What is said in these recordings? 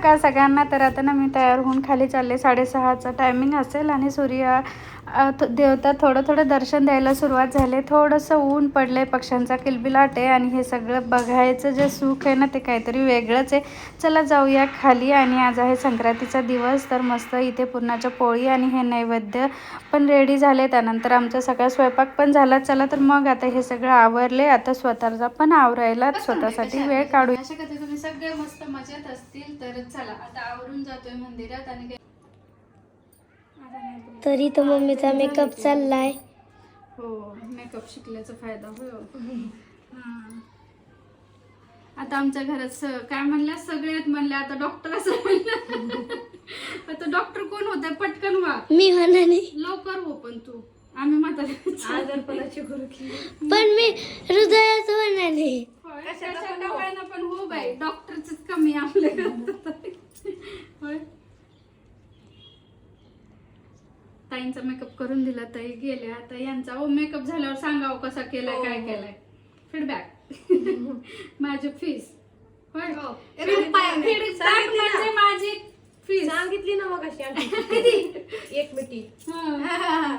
सकाळ सगळ्यांना तर आता ना मी तयार होऊन खाली चालले. साडेसहाचा टायमिंग असेल आणि सूर्य देवता थोडं थोडं दर्शन द्यायला सुरुवात झाले. थोडंसं ऊन पडलंय पक्ष्यांचा किलबिलाट आहे आणि हे सगळं बघायचं जे सुख आहे ना ते काहीतरी वेगळंच आहे. चला जाऊया खाली आणि आज आहे संक्रांतीचा दिवस तर मस्त इथे पुरणाच्या पोळी आणि हे नैवेद्य पण रेडी झाले. त्यानंतर आमचा सगळा स्वयंपाक पण झाला. चला तर मग आता हे सगळं आवरले. आता स्वतःचा पण आवरायला स्वतःसाठी वेळ काढू. अशा कधी तुम्ही सगळे मस्त मजेत असतील तर चला आता आवरून जातोय मंदिरात आणि तरी तर मम्मीचा मेकअप चाललाय. हो मेकअप शिकल्याचा फायदा होय. हां. आता आमच्या घरात स- काय म्हणल्या? सगळ्यात म्हणल्या आता डॉक्टर असं म्हणलं आता डॉक्टर कोण होते पटकन व्हा मी होणाने लवकर हो पण तू. आम्ही म्हातारे पण मी हृदयाच होणाने कशाला काय ना पण हो बाई. डॉक्टरच कमी आपल्या घरात. होय. ताईंचा मेकअप करून दिला ताई गेल्या. आता यांचा ओ मेकअप झाल्यावर सांगावं कसा केलाय काय केलाय? फीडबॅक माझी फीस होय? फीडबॅक म्हणजे माझी फीस सांगितली ना मग अशी एक मिठी हा.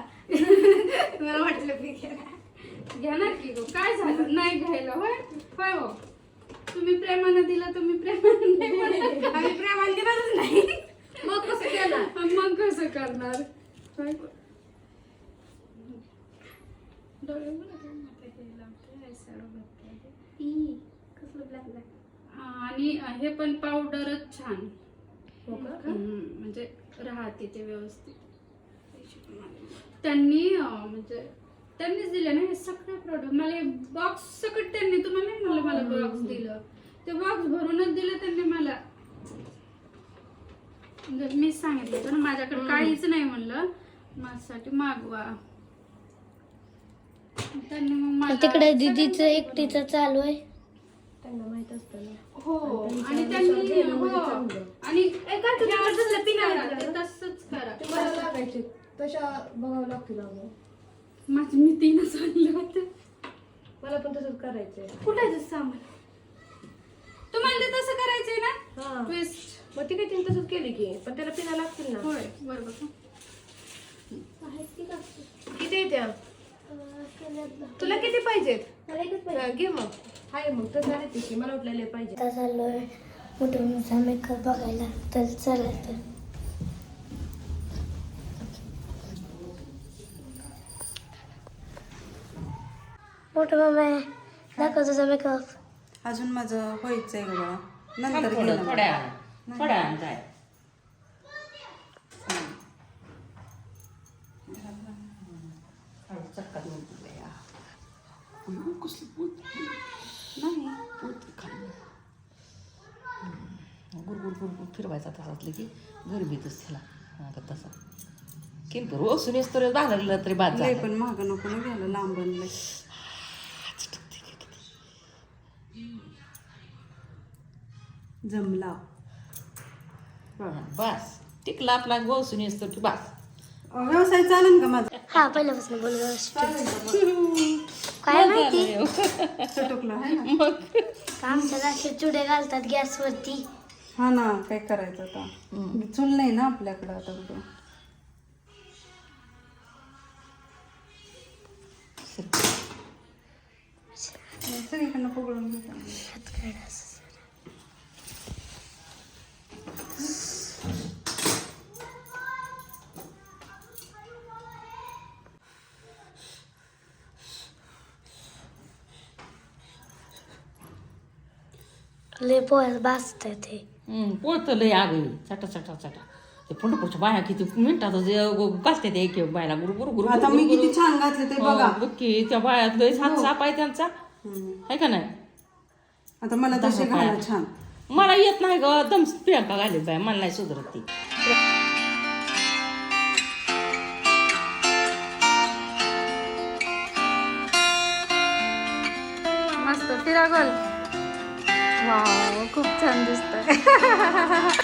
मला वाटलं मी घेणार. की गो? काय झालं? नाही घ्यायला. होय? होय हो. तुम्ही प्रेमानं दिलं तुम्ही प्रेमानं नाही म्हणलं. आम्ही प्रेमाला दिलाच नाही. मग कसं केलं मग कसं करणार? हे हे हा, आणि हे पण पावडरच छान. हो का? म्हणजे राहते ते व्यवस्थित. त्यांनी म्हणजे त्यांनीच दिले ना हे सगळे प्रोडक्ट मला हे बॉक्स सकट त्यांनी तुम्हाला नाही म्हणलं मला बॉक्स दिलं? ते बॉक्स भरूनच दिलं त्यांनी मला. मी सांगितलं ना माझ्याकडे काहीच नाही म्हणलं. माझ्यासाठी मागवा. त्यांनी मग मला तिकडे दीदीचं एकटीचं चालू आहे. त्यांना माहीत असतं ना. हो आणि त्यांनी हो. आणि एका तसंच करा ते तसंच करा. मला लागायचे. तशा बघावं लागतील अगं. माझी मी तीनच आणलं होतं. मला पण तसंच करायचंय. कुठे आहे ते सामान? तुम्हाला ते तसं करायचंय ना? हा. ट्विस्ट मग ती काय तिने तसंच केली की पण त्याला पिना लागतील ना. होय बरोबर. किती आहे त्या? तुला किती पाहिजेत? घे मग. हाय मग तसं आहे की मला उठलेले पाहिजे आता चाललोय. मोठा मोठा मेकअप बघायला. तर चला तर. मोठं मामा दाखव तुझा मेकअप अजून माझं व्हायचंय ग बाळा. नंतर थोडं. थोड्या थोड्या जाय चक्कात म्हणतो या अम्मा, कसलं पोत नाही पोत खाल्लं. गुर गुर गुर गुर फिरवायचा तसाच की गरबीतच त्याला तसा किंतु रोज सुनेस तर लागलं तरी बाद झालं पण महाग नको ना घ्यायला लांब जमला बस टिकला आपला गो सुनेस तर बस व्यवसाय चालेल का माझा हा पहिल्यापासून बोल व्यवस्थित काय माहिती? चटकला आहे ना? आमच्यात असे चुडे घालतात गॅसवरती. हा ना काय करायचं आता? चूल नाही ना आपल्याकडं आता कुठं. सगळीकडनं पकडून घेतात लय पोहायला भाजत ते. पोळतं लय आग चटा चटा चटा. ते पंढरपूरच्या बाया किती मिनिटात घालते ते एक एक बायला. गुरु गुरु गुरु आता मी किती छान घातले ते बघा. बघा की त्या बायात लय हात साप आहे त्यांचा. आहे का नाही? आता मला तसे घाला छान. मला येत नाही ग. दम प्रियंका घालीत बाय. मला नाही सुधरत ती. मस्त. फिरा गोल वाव खूप छान दिसतंय आणि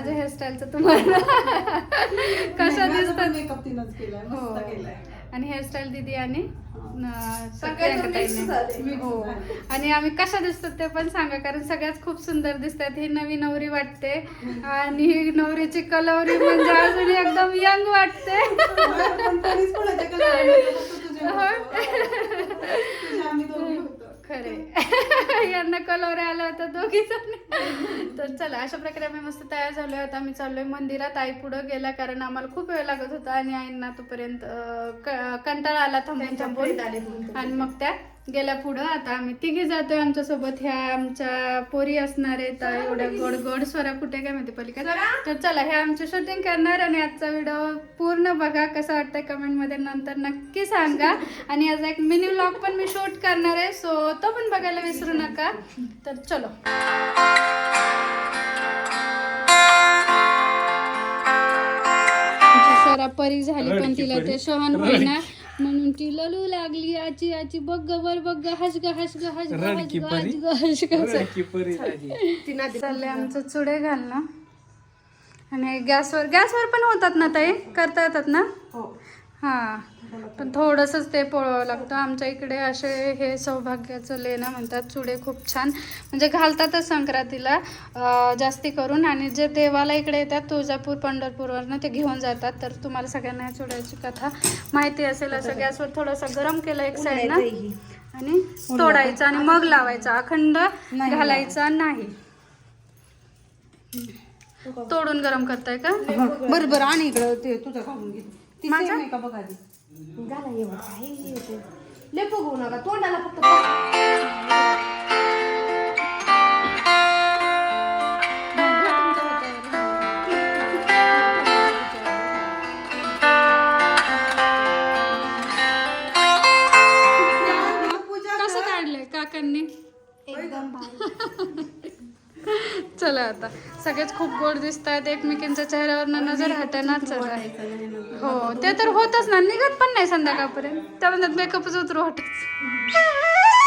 माझ्या हेअरस्टाईलचं तुम्हाला. कशा दिसतात? मेकअप तिनंच केलाय हो. मस्त केलाय. आणि हेअरस्टाईल दिदी आणि. हो. आणि आम्ही कशा दिसतात ते पण सांगा कारण सगळ्याच खूप सुंदर दिसतात. ही नवी नवरी वाटते. आणि ही नवरीची कलवरी म्हणजे अजून एकदम यंग वाटते. दोघी होतो. खरे यांना कलवरे आल्या होत्या दोघी जण. तर चला अशा प्रकारे आम्ही मस्त तयार झालो आता आम्ही चाललोय मंदिरात. आई पुढं गेला कारण आम्हाला खूप वेळ लागत होता आणि आईंना तोपर्यंत कंटाळा आला थांबून थांबून. आणि मग त्या गेल्या पुढं. आता आम्ही तिघी जातोय आमच्यासोबत ह्या आमच्या पोरी असणार आहेत. एवढ्या गोड गोड स्वरा कुठे काय माहिती पलीकडे? तर चला हे आमचे शूटिंग करणार आणि आजचा व्हिडिओ पूर्ण बघा कसं वाटतंय कमेंटमध्ये नंतर नक्की सांगा. आणि याचा एक मिनी व्लॉग पण मी शूट करणार आहे सो तो पण बघायला विसरू नका. तर चलो. स्वरा परी झाली पण तिला ते सहन होईना. ती ललू लागली आजी आजी बघ ग वर बघ ग हस ग हस ग हस ग हस ग हस ग हस ग असं. चाललंय आमचं चुडे घालणं. आणि गॅसवर गॅसवर पण होतात ना ताई? करता येतात ना? हां. पण थोडंसंच ते पोळावं लागतं. आमच्या इकडे असे हे सौभाग्याचं लेणं म्हणतात. चुडे खूप छान. म्हणजे घालतातच संक्रांतीला जास्ती करून. आणि जे देवाला इकडे येतात तुळजापूर पंढरपूरवरनं ते घेऊन जातात. तर तुम्हाला सगळ्यांना या चुड्याची कथा माहिती असेल असं गॅसवर थोडंसं गरम केलं एक साईड ना. आणि तोडायचं आणि मग लावायचा. अखंड घालायचा नाही. तोडून गरम करताय का? बरं बरं. आणि इकडं ते तुझं घालून घे. ती माझं? आहे का बघ आधी? घाला येऊ लय बघू नका तोंडाला फक्त कसं काढलंय काकांनी? चला आता. सगळेच खूप गोड दिसत आहेत एकमेकींच्या चेहऱ्यावर नजर हटणार चला हो ते तर होतच ना निघत पण नाही संध्याकाळपर्यंत. त्या म्हणतात मेकअपच उतरू हटच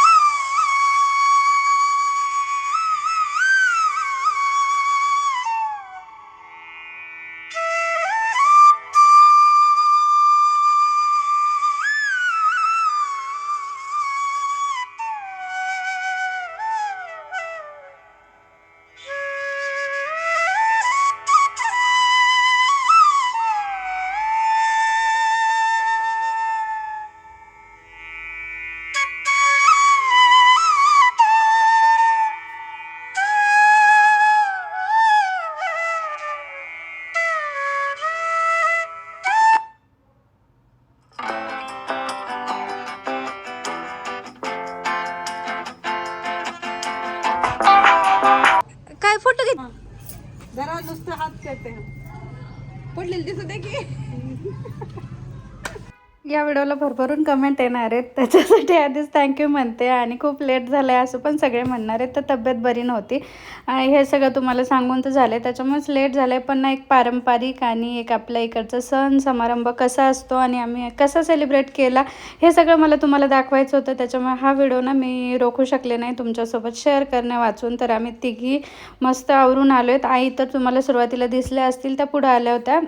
या व्हिडिओला भरभरून कमेंट येणार आहेत. त्याच्यासाठी आधीच थँक्यू म्हणते आणि खूप लेट झालं आहे असं पण सगळे म्हणणार आहेत. तर तब्येत बरी नव्हती. आणि हे सगळं तुम्हाला सांगून तर झालं आहे त्याच्यामुळेच लेट झालं आहे पण ना एक पारंपरिक आणि एक आपल्या इकडचा सण समारंभ कसा असतो आणि आम्ही कसा सेलिब्रेट केला हे सगळं मला तुम्हाला दाखवायचं होतं. त्याच्यामुळे हा व्हिडिओ ना मी रोखू शकले नाही. तुमच्यासोबत शेअर करणे वाचून. तर आम्ही तिघी मस्त आवरून आलो आहेत आई तर तुम्हाला सुरुवातीला दिसल्या असतील त्या पुढं आल्या होत्या.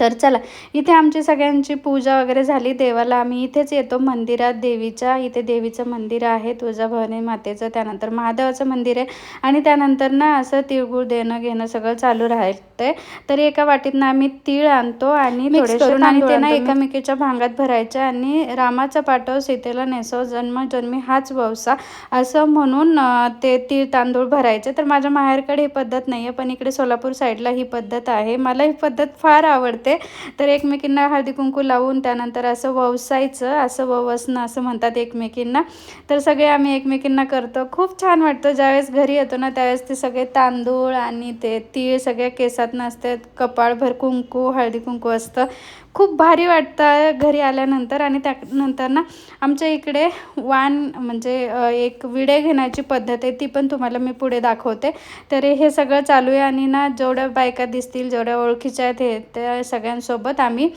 तर चला इथे आमची सगळ्यांची पूजा वगैरे झाली. देवाला आम्ही इथेच येतो. मंदिरात देवीच्या इथे देवीचं मंदिर आहे तुळजाभवानी मातेचं त्यानंतर महादेवाचं मंदिर आहे. आणि त्यानंतर ना असं तिळगुळ देणं घेणं सगळं चालू राहते. तर एका वाटीतनं आम्ही तीळ आणतो आणि आणि ते ना एकामेकीच्या भांगात भरायचे आणि रामाचा पाठव सीतेला नेसव जन्म जन्मी हाच ववसा. असं म्हणून ते तीळ तांदूळ भरायचे. तर माझ्या माहेरकडे ही पद्धत नाही आहे पण इकडे सोलापूर साईडला ही पद्धत आहे. मला ही पद्धत फार आवडते तर एकमेकींना हळदी कुंकू लावून त्यानंतर असं ववसायचं असं ववसणं असं म्हणतात एकमेकींना. तर सगळे आम्ही एकमेकींना करतो. खूप छान वाटतं. ज्यावेळेस घरी येतो ना त्यावेळेस ते सगळे तांदूळ आणि ते तीळ सगळ्या केसात नसतात कपाळभर कुंकू हळदी कुंकू असतं. खूप भारी वाटतं घरी आल्यानंतर आणि त्यानंतर ना आमच्या इकडे वाण म्हणजे एक विडे घेण्याची पद्धत आहे ती पण तुम्हाला मी पुढे दाखवते. तर हे सगळं चालू आहे आणि ना जेवढ्या बायका दिसतील जेवढ्या ओळखीच्या आहेत हे त्या सगळ्यांसोबत आम्ही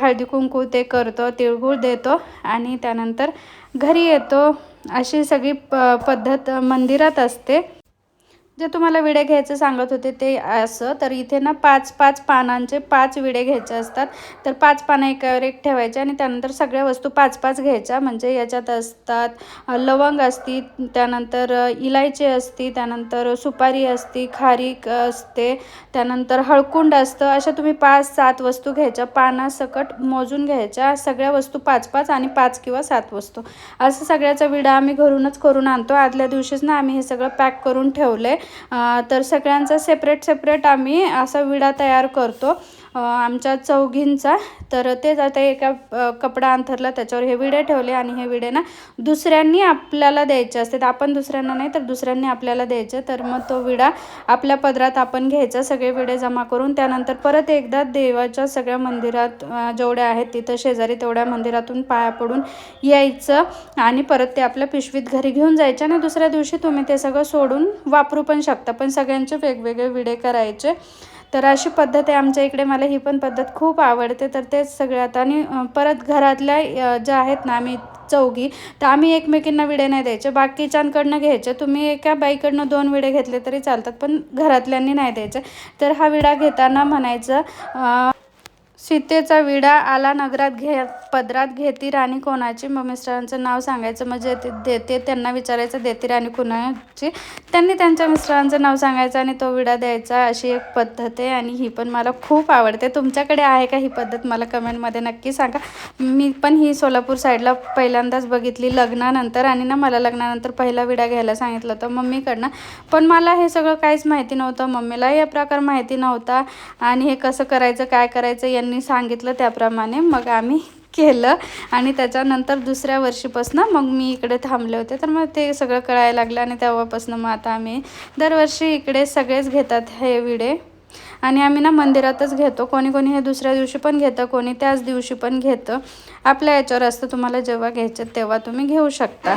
हळदी कुंकू ते करतो तिळगुळ देतो आणि त्यानंतर घरी येतो. अशी सगळी प पद्धत मंदिरात असते. जे तुम्हाला विडे घ्यायचं सांगत होते ते असं तर इथे ना पाच पाच पानांचे पाच विडे घ्यायचे असतात. तर पाच पानं एकावर एक ठेवायचे आणि त्यानंतर सगळ्या वस्तू पाच पाच घ्यायच्या. म्हणजे याच्यात असतात लवंग असती त्यानंतर इलायची असती त्यानंतर सुपारी असती खारीक असते त्यानंतर हळकुंड असतं. अशा तुम्ही पाच सात वस्तू घ्यायच्या. पानासकट मोजून घ्यायच्या. सगळ्या वस्तू पाच पाच आणि पाच किंवा सात वस्तू. असं सगळ्याचा विडा आम्ही घरूनच करून आणतो. आदल्या दिवशीच ना आम्ही हे सगळं पॅक करून ठेवलं आहे तर सगळ्यांचा सेपरेट सेपरेट आम्ही असा विडा तयार करतो. आमच्या चौघींचा. तर तेच आता एका कपडा अंथरला त्याच्यावर हे विडे ठेवले आणि हे विडे ना दुसऱ्यांनी आपल्याला द्यायचे असते. आपण दुसऱ्यांना नाही तर दुसऱ्यांनी आपल्याला द्यायचे. तर मग तो विडा आपल्या पदरात आपण घ्यायचा सगळे विडे जमा करून. त्यानंतर परत एकदा देवाच्या सगळ्या मंदिरात जेवढ्या आहेत तिथं शेजारी तेवढ्या मंदिरातून पाया पडून यायचं आणि परत ते आपल्या पिशवीत घरी घेऊन जायचं आणि दुसऱ्या दिवशी तुम्ही ते सगळं सोडून वापरू पण शकता. पण सगळ्यांचे वेगवेगळे विडे करायचे. तर अशी पद्धत आहे. आमच्या इकडे मला ही पण पद्धत खूप आवडते. तर तेच सगळ्यात आणि परत घरातल्या ज्या आहेत ना आम्ही चौघी तर आम्ही एकमेकींना विडे नाही द्यायचे. बाकीच्यांकडनं घ्यायचे. तुम्ही एका बाईकडनं दोन विडे घेतले तरी चालतात पण घरातल्यांनी नाही द्यायचे. तर हा विडा घेताना म्हणायचं सीतेचा विडा आला नगरात घे पदरात घेती राणी कोणाची? मग मिस्टरांचं नाव सांगायचं म्हणजे ते देते त्यांना विचारायचं देती राणी कोणाची? त्यांनी त्यांच्या मिस्टरांचं नाव सांगायचं आणि तो विडा द्यायचा अशी एक पद्धत आहे आणि ही पण मला खूप आवडते. तुमच्याकडे आहे का ही पद्धत? मला कमेंटमध्ये नक्की सांगा. मी पण ही सोलापूर साईडला पहिल्यांदाच बघितली लग्नानंतर आणि ना मला लग्नानंतर पहिला विडा घ्यायला सांगितलं होतं मम्मीकडनं. पण मला हे सगळं काहीच माहिती नव्हतं. मम्मीला या प्रकार माहिती नव्हता. आणि हे कसं करायचं काय करायचं यांनी सांगितलं त्याप्रमाणे मग आम्ही केलं. आणि त्याच्यानंतर दुसऱ्या वर्षीपासून मग मी इकडे थांबले होते. तर मग ते सगळं कळायला लागलं आणि तेव्हापासून मग आता आम्ही दरवर्षी इकडे सगळेच घेतात हे विडे. आणि आम्ही ना मंदिरातच घेतो. कोणी कोणी हे दुसऱ्या दिवशी पण घेतं कोणी त्याच दिवशी पण घेतं. आपल्या याच्यावर असतं तुम्हाला जेव्हा घ्यायचं तेव्हा तुम्ही घेऊ शकता.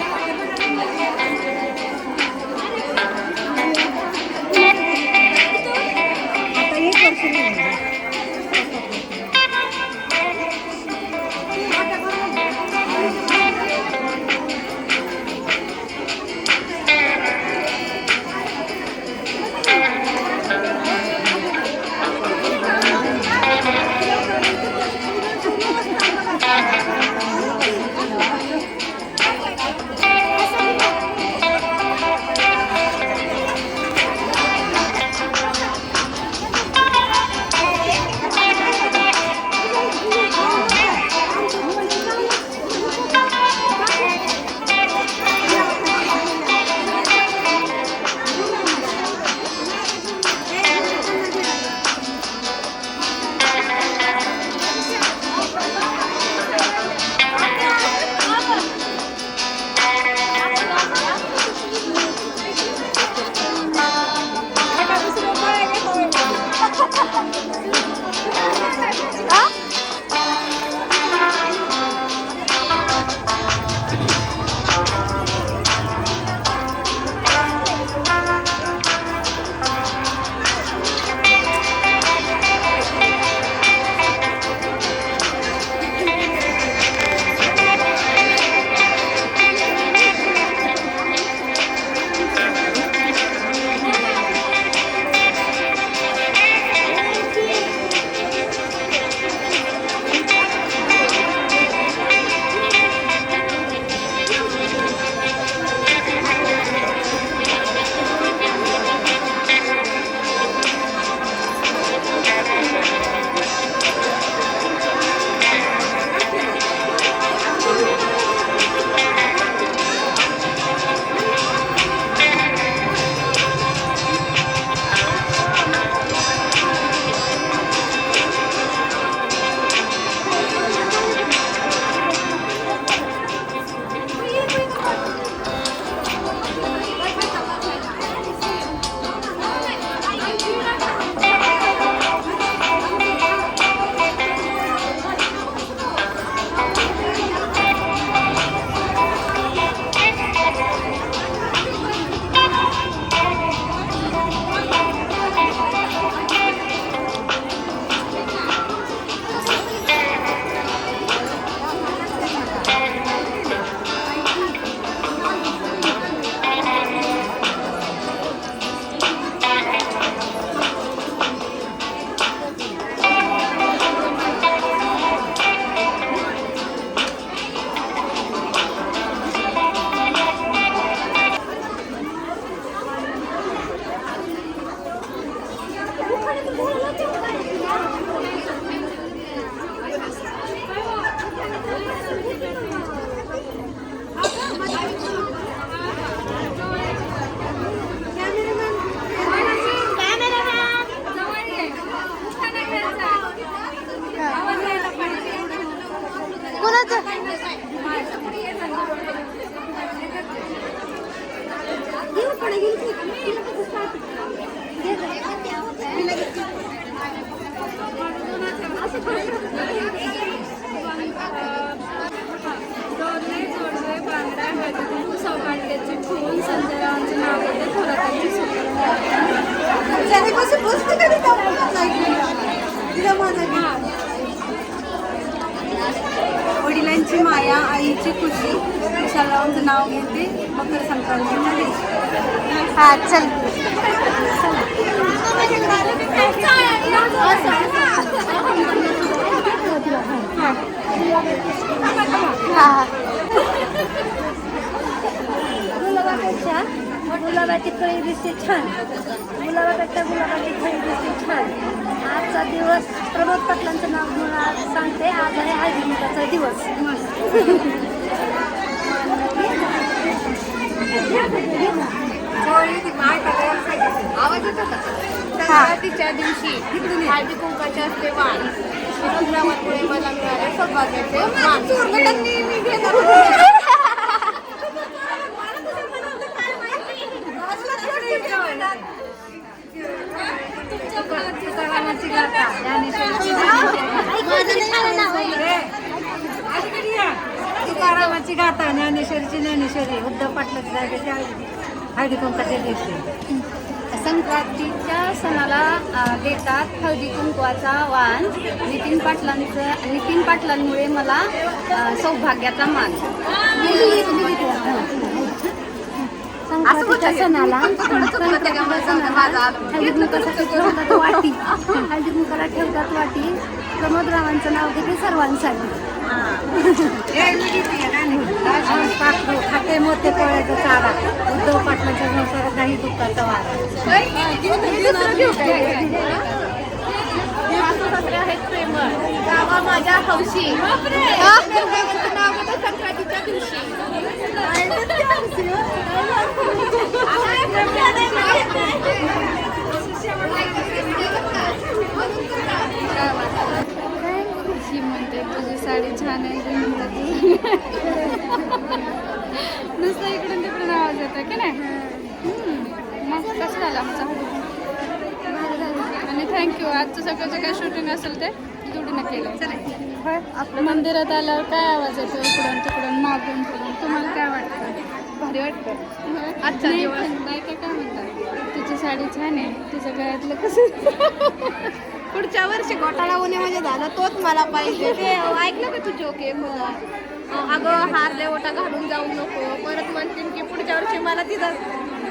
गुलाबापेक्षा गुलाबाची कळी दिसते छान. गुलाबापेक्षा गुलाबाची कळी दिसते छान. आजचा दिवस प्रमोद पाटलांचं नाव घेऊन आज सांगते. आज आहे हळदीमुखाचा दिवस. आवाज येतो का? संक्रांतीच्या दिवशी हळदी कुंकाच्या असते वाण समुद्रामुळे मला मिळाले सौभाग्याचे तुकारामाची गाथा ज्ञानेश्वरीची तुकारामाची गाथा ज्ञानेश्वरीची ज्ञानेश्वरी उद्धव पाटलाची जागेची हळदी हळदी कुंकाच्या संक्रांतीच्या सणाला देतात हळदी कुंकवाचा वाण. नितीन पाटलांचं नितीन पाटलांमुळे मला सौभाग्याचा मान. संक्रांतीच्या सणाला संक्रांतीच्या सणाला हळदी कुंकासाठी ठेवतात वाटी हळदी कुंकाला ठेवतात वाटी. प्रमोद रावांचं नाव घेते सर्वांसाठी. खाते मोठे पोळ्याचा चारा. उद्धव पाटलाच्या संसारात नाही दुःखाचा वारा. आहेत प्रेमळ. गावा माझ्या हौशी. नाव होतं संक्रांतीच्या दिवशी ही म्हणते तुझी साडी छान आहे ही म्हणते तू नुसतं इकडून येतो की नाही. मग कसं झालं आमचा. आणि थँक्यू आजचं सगळं जे काय शूटिंग असेल ते जोडीनं केलं आपलं मंदिरात आल्यावर काय आवाज येतो इकडून तिकडून मागून फिरून तुम्हाला काय वाटतं? भारी वाटतं. आजचा नाही काय काय म्हणतात? तुझी साडी छान आहे. तुझं गळ्यातलं कसं पुढच्या वर्षी घोटाळा होण्यामध्ये झाला तोच मला पाहिजे. ते ऐकलं का तू जोक एक होता अं, अगं हारले ओटा घालून जाऊ नको. परत म्हणतील की पुढच्या वर्षी मला तिथं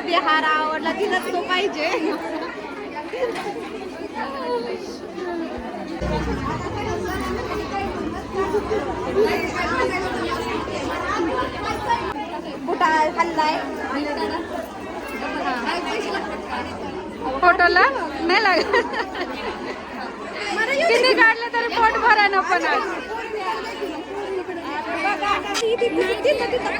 ते हार आवडला तिथंच तो पाहिजे. कुठं फोटोला नाही लागत. किती काढलं तरी पोट भरा ना. पण आज सर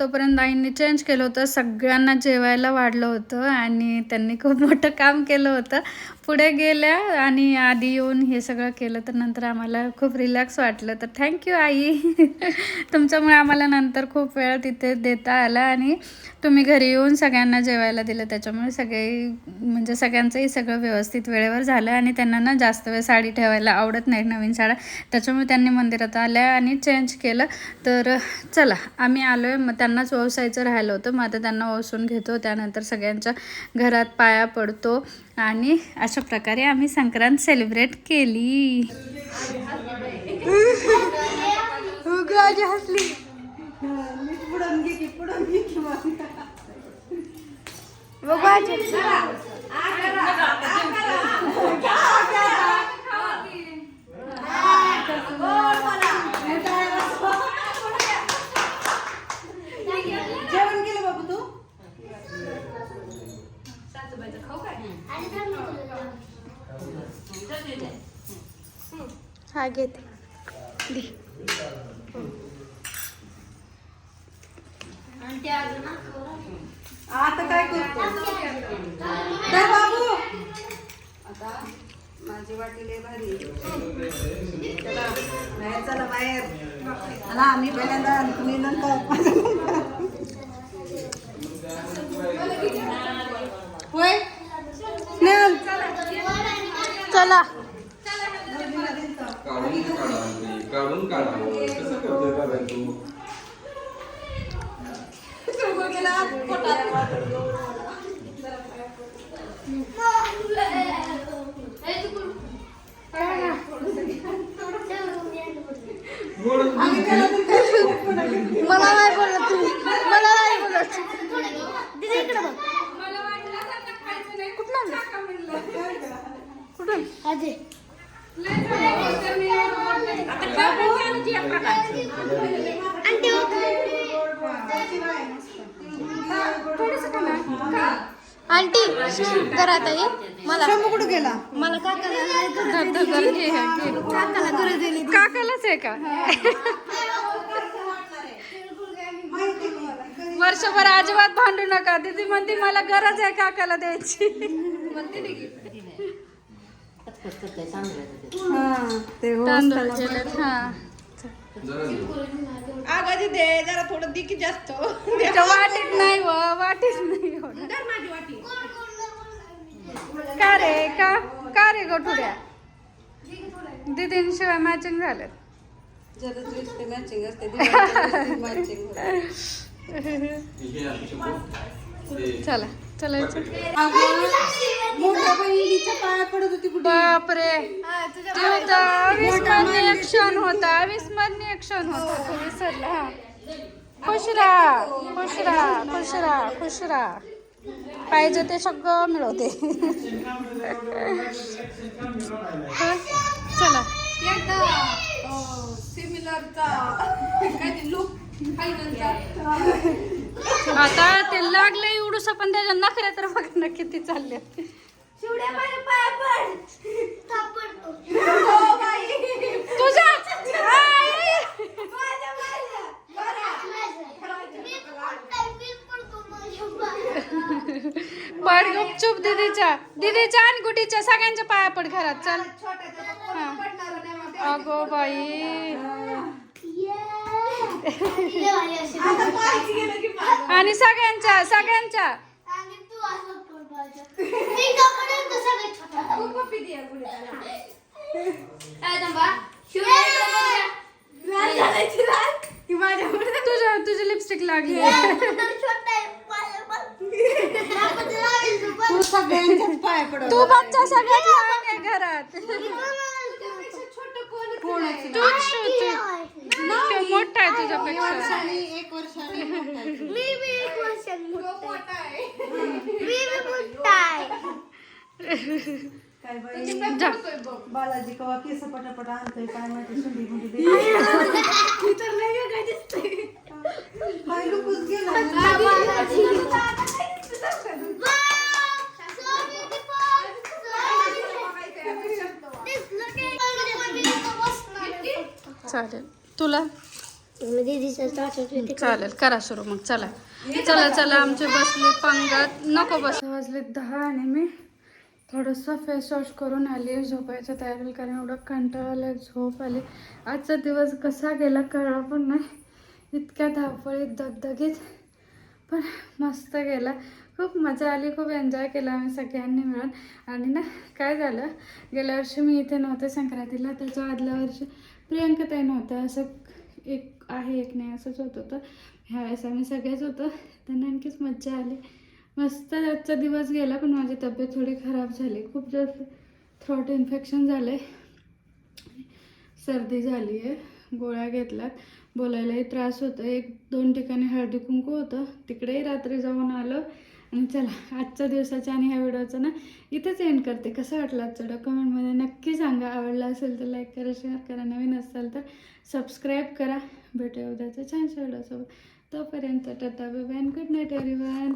तोपर्यंत आईंनी चेंज केलं होतं. सगळ्यांना जेवायला वाढलं होतं आणि त्यांनी खूप मोठं काम केलं होतं. पुढे गेल्या आणि आधी येऊन हे सगळं केलं तर नंतर आम्हाला खूप रिलॅक्स वाटलं. तर थँक्यू आई. तुमच्यामुळे आम्हाला नंतर खूप वेळ तिथे देता आला आणि तुम्ही घरी येऊन सगळ्यांना जेवायला दिलं. त्याच्यामुळे सगळे म्हणजे सगळ्यांचंही सगळं व्यवस्थित वेळेवर झालं आणि त्यांना ना जास्त वेळ साडी ठेवायला आवडत नाही नवीन साड्या. त्याच्यामुळे त्यांनी मंदिरात आल्या आणि चेंज केलं. तर चला आम्ही आलो आहे मग त्यांनाच ओसायचं राहिलं होतं. मग आता त्यांना ओसून घेतो. त्यानंतर सगळ्यांच्या घरात पाया पडतो. आणि अशा प्रकारे आम्ही संक्रांत सेलिब्रेट केली. हसली पुढून घे की पुढून घे की मग. जेवण केलं बाबू तू हा घेते आता काय करतो काय बाबू आता माझी वाटी लय भारी. चला बाहेर चला बाहेर चला आम्ही पहिल्यांदा तुम्ही नंतर होय? चला. काढून काढा काढून काढा कसं करतोय बाबा तू. मला नाही बोलत मला नाही बोलत दिदी इकडे बघ कुठं आणलं? आंटी मला कुठं गेला? मला काकाला काकाला गरज दिली. काकालाच आहे का? वर्षभर अजिबात भांडू नका. दीदी म्हणते मला गरज आहे काकाला द्यायची. हा ते हो तांदूळ केलेत हा आगाजी दे जरा थोडं दिकी जास्त. तिच्या वाटीत नाही व वाटीत नाही एवढं. का रे का का रे गोठुड्या दीदींशिवाय मॅचिंग झालेत. जरा मॅचिंग असते मॅचिंग चला. चलायचं. मोठ्या बहिणीच्या पाया पडत होती कुठे? बापरे. ते होता अविस्मरणीय क्षण होता अविस्मरणीय क्षण होता तो विसरला. हा खुश राहा खुश राहा खुश राहा खुश राहा पाहिजे ते सगळं मिळवते. हा, चला. आता ते लागले एवढूस पण त्याच्या नखऱ्या तर बघ ना किती चालले तुझ्या? आई! पड गुपचूप दीदीच्या. दीदीच्या आणि गुटीच्या सगळ्यांच्या पाया पड घरात चल. हा. अगो बाई. आणि सगळ्यांच्या सगळ्यांच्या. तुझ्या तुझी लिपस्टिक लागली. तू सगळ्यांच्याच पाया पडत तू बच्चा सगळ्यात लहान आहे? घरात. तो मोठा आहे तुझ्यापेक्षा. एक वर्षाने मोठा आहे. मी बी एक वर्षात मोठा आहे. मी बी मोठा आहे. काय बाई? जा. बालाजी कवा केस पटापट आणतोय काय माहिती सुंदी गुंडी दे काय लुकूच गेला. चालेल. तुला? चालेल करा सुरू मग चला. चला चला आमचे बसले पंगत नको बस. वाजले दहा आणि मी थोडंसं फेस वॉश करून आली झोपायच्या तयारीला कारण एवढं कंटाळा आला झोप आली. आजचा दिवस कसा गेला कळला पण नाही. इतक्या धावपळीत दगदगीत पण मस्त गेला. खूप मजा आली खूप एन्जॉय केला आम्ही सगळ्यांनी मिळून. आणि ना काय झालं? गेल्या वर्षी मी इथे नव्हते संक्रांतीला त्याच्या आदल्या वर्षी प्रियंका ताई नव्हत्या. असं एक आहे एक नाही असंच होत होतं. ह्यावेळेस आम्ही सगळेच होतो. त्यांना आणखीच मज्जा आली. मस्त आजचा दिवस गेला पण माझी तब्येत थोडी खराब झाली. खूप जास्त थ्रोट इन्फेक्शन झालं आहे सर्दी झाली आहे गोळ्या घेतल्यात. बोलायलाही त्रास होतो एक दोन ठिकाणी हळदी कुंकू होतं. तिकडेही रात्री जाऊन आलो. आणि चला आजच्या दिवसाच्या आणि ह्या व्हिडिओचं ना इथेच एंड करते. कसं वाटलं आजचं व्हिडिओ कमेंटमध्ये नक्की सांगा. आवडला असेल तर लाईक करा शेअर करा. नवीन असाल तर सबस्क्राईब करा. भेटूया उद्याच्या छानशा व्हिडिओसोबत तोपर्यंत tata bye good night everyone